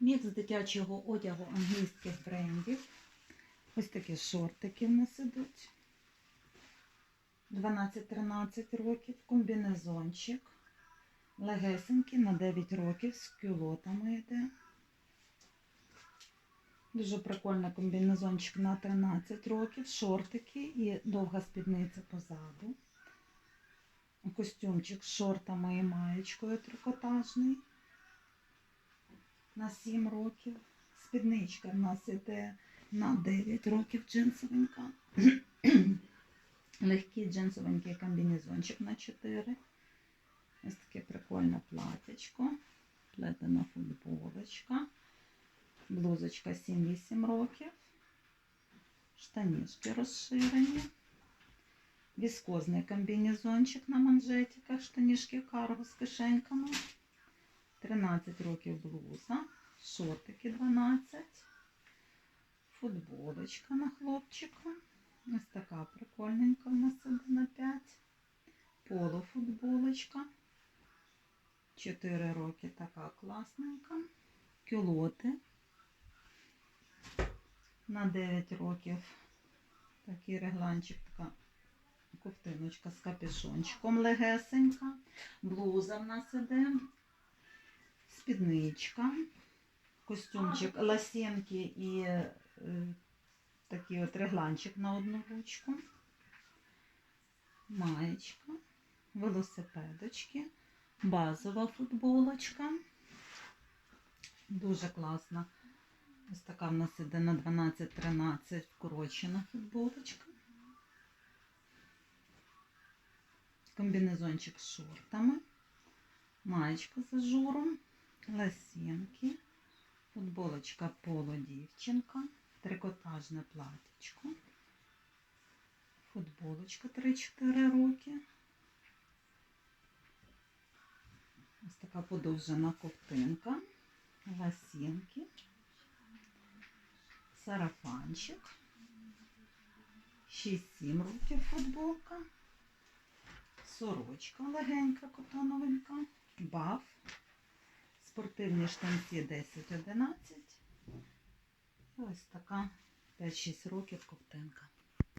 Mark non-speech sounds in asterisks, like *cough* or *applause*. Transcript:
Мікс дитячого одягу англійських брендів. Ось такі шортики в нас ідуть. 12-13 років, комбінезончик. Легесенький на 9 років з кюлотами йде. Дуже прикольний комбінезончик на 13 років, шортики і довга спідниця позаду. Костюмчик з шортами і маєчкою трикотажний на 7 років. Спідничка в нас іде на 9 років джинсовенька. *clears throat* Легкий джинсовенький комбінезончик на 4. Ось таке прикольне платячко. Плетена футболочка. Блузочка 7-8 років. Штанішки розширені. Віскозний комбінезончик на манжетиках, штанішки карго з кишеньками. 13 років блуза, шортики 12, футболочка на хлопчика. Ось така прикольненька в нас іде на 5. Полуфутболочка. 4 роки така класненька. Кюлоти. На 9 років такий регланчик, така ковтиночка з капюшончиком легесенька. Блуза в нас іде спідничка, костюмчик ласінки і е, такий от регланчик на одну ручку, маєчка, велосипедочки, базова футболочка. Дуже класна. Ось така в нас іде на 12-13 вкорочена футболочка. Комбінезончик з шортами, маєчка з ажуром лосінки, футболочка поло дівчинка, трикотажне платічко, футболочка 3-4 роки. Ось така подовжена ковтинка, лосінки, сарафанчик, 6-7 років футболка, сорочка легенька, котоновенька, баф спортивні штанці 10-11. Ось така 5-6 років ковтинка.